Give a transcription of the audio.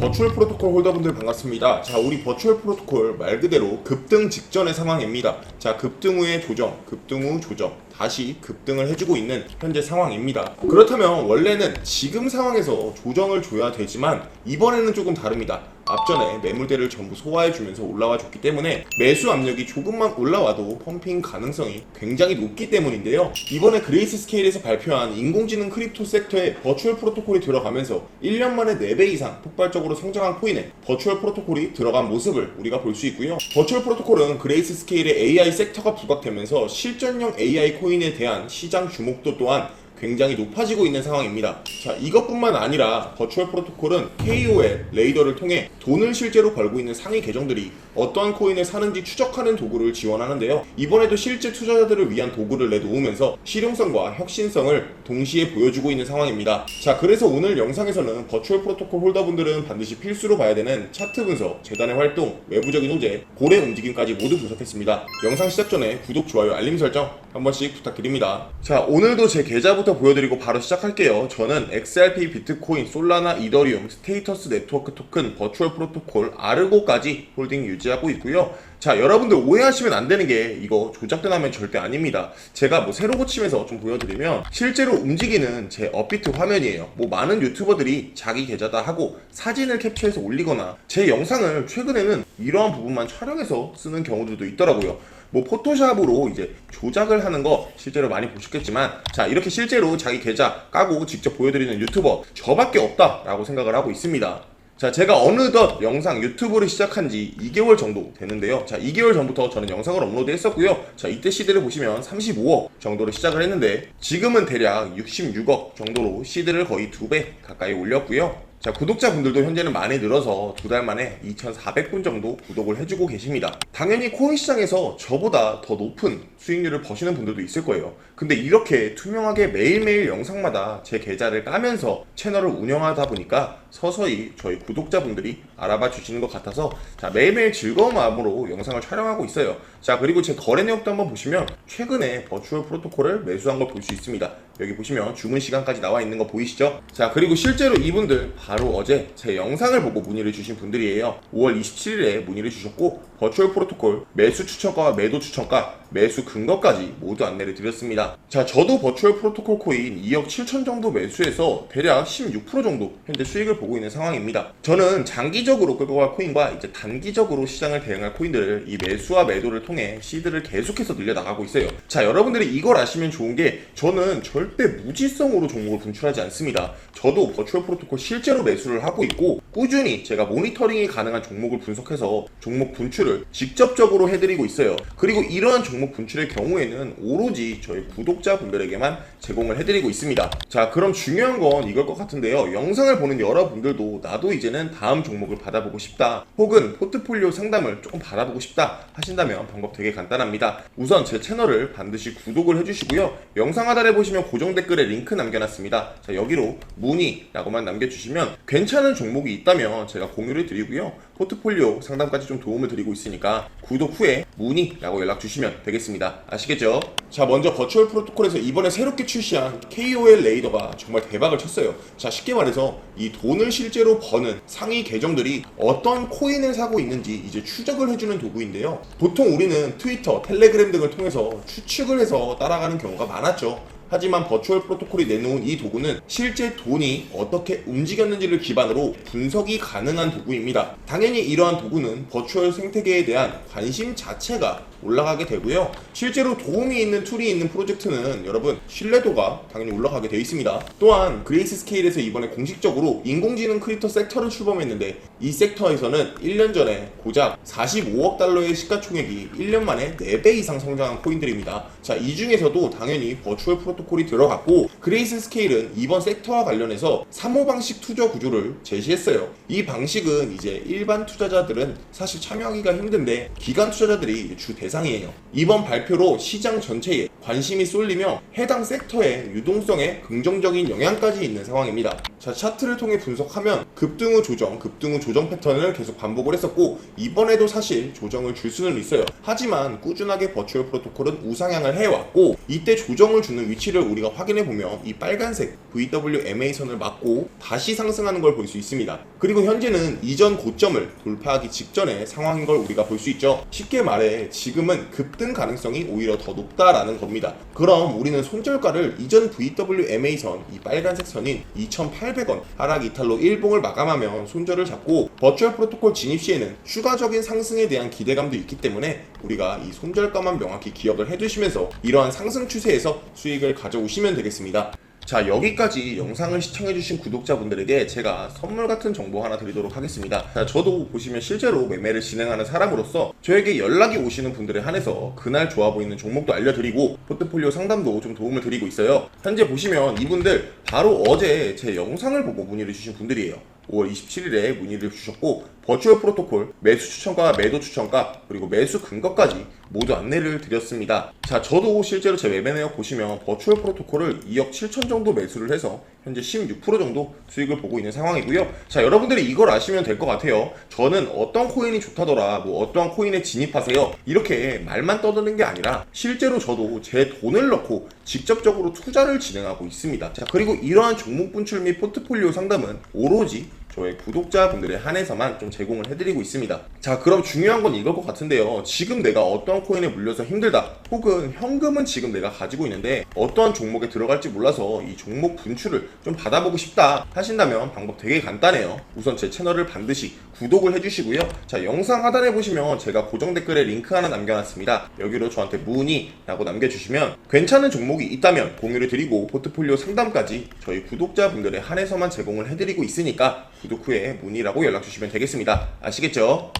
버추얼 프로토콜 홀더분들 반갑습니다. 자, 우리 버추얼 프로토콜 말 그대로 급등 직전의 상황입니다. 자, 급등 후에 조정, 급등 후 조정, 다시 급등을 해주고 있는 현재 상황입니다. 그렇다면 원래는 지금 상황에서 조정을 줘야 되지만 이번에는 조금 다릅니다. 앞전에 매물대를 전부 소화해주면서 올라와 줬기 때문에 매수 압력이 조금만 올라와도 펌핑 가능성이 굉장히 높기 때문인데요. 이번에 그레이스 스케일에서 발표한 인공지능 크립토 섹터에 버추얼 프로토콜이 들어가면서 1년 만에 4배 이상 폭발적으로 성장한 코인에 버추얼 프로토콜이 들어간 모습을 우리가 볼 수 있고요. 버추얼 프로토콜은 그레이스 스케일의 AI 섹터가 부각되면서 실전형 AI 코인에 대한 시장 주목도 또한 굉장히 높아지고 있는 상황입니다. 자, 이것뿐만 아니라 버추얼 프로토콜은 KOL 레이더를 통해 돈을 실제로 벌고 있는 상위 계정들이 어떠한 코인을 사는지 추적하는 도구를 지원하는데요. 이번에도 실제 투자자들을 위한 도구를 내놓으면서 실용성과 혁신성을 동시에 보여주고 있는 상황입니다. 자, 그래서 오늘 영상에서는 버추얼 프로토콜 홀더분들은 반드시 필수로 봐야 되는 차트 분석, 재단의 활동, 외부적인 호재, 고래 움직임까지 모두 분석했습니다. 영상 시작 전에 구독, 좋아요, 알림 설정 한 번씩 부탁드립니다. 자, 오늘도 제 계좌부터 보여드리고 바로 시작할게요. 저는 XRP, 비트코인, 솔라나, 이더리움, 스테이터스 네트워크 토큰, 버추얼 프로토콜, 아르고까지 홀딩 유지하고 있고요. 자, 여러분들 오해하시면 안 되는 게 이거 조작된 화면 절대 아닙니다. 제가 뭐 새로 고치면서 좀 보여드리면 실제로 움직이는 제 업비트 화면이에요. 뭐 많은 유튜버들이 자기 계좌다 하고 사진을 캡처해서 올리거나 제 영상을 최근에는 이러한 부분만 촬영해서 쓰는 경우들도 있더라고요. 뭐 포토샵으로 이제 조작을 하는 거 실제로 많이 보셨겠지만 자 이렇게 실제로 자기 계좌 까고 직접 보여드리는 유튜버 저밖에 없다라고 생각을 하고 있습니다. 자, 제가 어느덧 영상 유튜브를 시작한 지 2개월 정도 되는데요. 자, 2개월 전부터 저는 영상을 업로드 했었고요. 자, 이때 시드를 보시면 35억 정도로 시작을 했는데, 지금은 대략 66억 정도로 시드를 거의 두배 가까이 올렸고요. 자, 구독자분들도 현재는 많이 늘어서 두 달 만에 2,400분 정도 구독을 해주고 계십니다. 당연히 코인 시장에서 저보다 더 높은 수익률을 버시는 분들도 있을 거예요. 근데 이렇게 투명하게 매일매일 영상마다 제 계좌를 까면서 채널을 운영하다 보니까 서서히 저희 구독자분들이 알아봐 주시는 것 같아서 자, 매일매일 즐거운 마음으로 영상을 촬영하고 있어요. 자, 그리고 제 거래 내역도 한번 보시면 최근에 버추얼 프로토콜을 매수한 걸 볼 수 있습니다. 여기 보시면 주문 시간까지 나와 있는 거 보이시죠? 자, 그리고 실제로 이분들 바로 어제 제 영상을 보고 문의를 주신 분들이에요. 5월 27일에 문의를 주셨고 버추얼 프로토콜 매수 추천가와 매도 추천가, 매수 근거까지 모두 안내를 드렸습니다. 자, 저도 버추얼 프로토콜 코인 2억 7천 정도 매수해서 대략 16% 정도 현재 수익을 보고 있는 상황입니다. 저는 장기적으로 끌고 갈 코인과 이제 단기적으로 시장을 대응할 코인들을 이 매수와 매도를 통해 시드를 계속해서 늘려나가고 있어요. 자, 여러분들이 이걸 아시면 좋은 게 저는 절대 무지성으로 종목을 분출하지 않습니다. 저도 버추얼 프로토콜 실제로 매수를 하고 있고 꾸준히 제가 모니터링이 가능한 종목을 분석해서 종목 분출을 직접적으로 해드리고 있어요. 그리고 이러한 종목 분출의 경우에는 오로지 저희 구독자분들에게만 제공을 해드리고 있습니다. 자, 그럼 중요한 건 이걸 것 같은데요. 영상을 보는 여러분들도 나도 이제는 다음 종목을 받아보고 싶다. 혹은 포트폴리오 상담을 조금 받아보고 싶다 하신다면 방법 되게 간단합니다. 우선 제 채널을 반드시 구독을 해주시고요. 영상 하단에 보시면 고정 댓글에 링크 남겨놨습니다. 자, 여기로 문의라고만 남겨주시면 괜찮은 종목이 있다면 제가 공유를 드리고요. 포트폴리오 상담까지 좀 도움을 드리고 있으니까 구독 후에 문의라고 연락 주시면 되겠습니다. 아시겠죠? 자, 먼저 버추얼 프로토콜에서 이번에 새롭게 출시한 KOL 레이더가 정말 대박을 쳤어요. 자, 쉽게 말해서 이 돈을 실제로 버는 상위 계정들이 어떤 코인을 사고 있는지 이제 추적을 해주는 도구인데요. 보통 우리는 트위터, 텔레그램 등을 통해서 추측을 해서 따라가는 경우가 많았죠. 하지만 버추얼 프로토콜이 내놓은 이 도구는 실제 돈이 어떻게 움직였는지를 기반으로 분석이 가능한 도구입니다. 당연히 이러한 도구는 버추얼 생태계에 대한 관심 자체가 올라가게 되고요. 실제로 도움이 있는 툴이 있는 프로젝트는 여러분 신뢰도가 당연히 올라가게 되어 있습니다. 또한 그레이스 스케일에서 이번에 공식적으로 인공지능 크립토 섹터를 출범했는데 이 섹터에서는 1년 전에 고작 45억 달러의 시가총액이 1년 만에 4배 이상 성장한 코인들입니다. 자, 이 중에서도 당연히 버추얼 프로토 콜이 들어갔고 그레이스 스케일은 이번 섹터와 관련해서 3호 방식 투자 구조를 제시했어요. 이 방식은 이제 일반 투자자들은 사실 참여하기가 힘든데 기관 투자자들이 주 대상이에요. 이번 발표로 시장 전체에 관심이 쏠리며 해당 섹터의 유동성에 긍정적인 영향까지 있는 상황입니다. 자, 차트를 통해 분석하면 급등 후 조정, 급등 후 조정 패턴을 계속 반복을 했었고 이번에도 사실 조정을 줄 수는 있어요. 하지만 꾸준하게 버추얼 프로토콜은 우상향을 해왔고 이때 조정을 주는 위치를 우리가 확인해 보면 이 빨간색 VWMA 선을 맞고 다시 상승하는 걸 볼 수 있습니다. 그리고 현재는 이전 고점을 돌파하기 직전의 상황인 걸 우리가 볼 수 있죠. 쉽게 말해 지금은 급등 가능성이 오히려 더 높다라는 겁니다. 그럼 우리는 손절가를 이전 VWMA 선, 이 빨간색 선인 2,800원 하락 이탈로 일봉을 마감하면 손절을 잡고 버추얼 프로토콜 진입 시에는 추가적인 상승에 대한 기대감도 있기 때문에 우리가 이 손절가만 명확히 기억을 해두시면서 이러한 상승 추세에서 수익을 가져오시면 되겠습니다. 자 여기까지 영상을 시청해주신 구독자분들에게 제가 선물 같은 정보 하나 드리도록 하겠습니다. 자, 저도 보시면 실제로 매매를 진행하는 사람으로서 저에게 연락이 오시는 분들에 한해서 그날 좋아 보이는 종목도 알려드리고 포트폴리오 상담도 좀 도움을 드리고 있어요. 현재 보시면 이분들 바로 어제 제 영상을 보고 문의를 주신 분들이에요. 5월 27일에 문의를 주셨고 버추얼 프로토콜 매수 추천과 매도 추천가 그리고 매수 근거까지 모두 안내를 드렸습니다. 자, 저도 실제로 제 매매 내역 보시면 버추얼 프로토콜을 2억 7천 정도 매수를 해서 현재 16% 정도 수익을 보고 있는 상황이고요. 자, 여러분들이 이걸 아시면 될 것 같아요. 저는 어떤 코인이 좋다더라, 뭐 어떠한 코인에 진입하세요. 이렇게 말만 떠드는 게 아니라 실제로 저도 제 돈을 넣고 직접적으로 투자를 진행하고 있습니다. 자, 그리고 이러한 종목 분출 및 포트폴리오 상담은 오로지 저의 구독자분들에 한해서만 좀 제공을 해드리고 있습니다. 자, 그럼 중요한 건 이걸 것 같은데요. 지금 내가 어떠한 코인에 물려서 힘들다, 혹은 현금은 지금 내가 가지고 있는데 어떠한 종목에 들어갈지 몰라서 이 종목 분출을 좀 받아보고 싶다 하신다면 방법 되게 간단해요. 우선 제 채널을 반드시 구독을 해주시고요. 자, 영상 하단에 보시면 제가 고정 댓글에 링크 하나 남겨놨습니다. 여기로 저한테 문의라고 남겨주시면 괜찮은 종목이 있다면 공유를 드리고 포트폴리오 상담까지 저희 구독자분들에 한해서만 제공을 해드리고 있으니까 구독 후에 문의라고 연락 주시면 되겠습니다. 아시겠죠?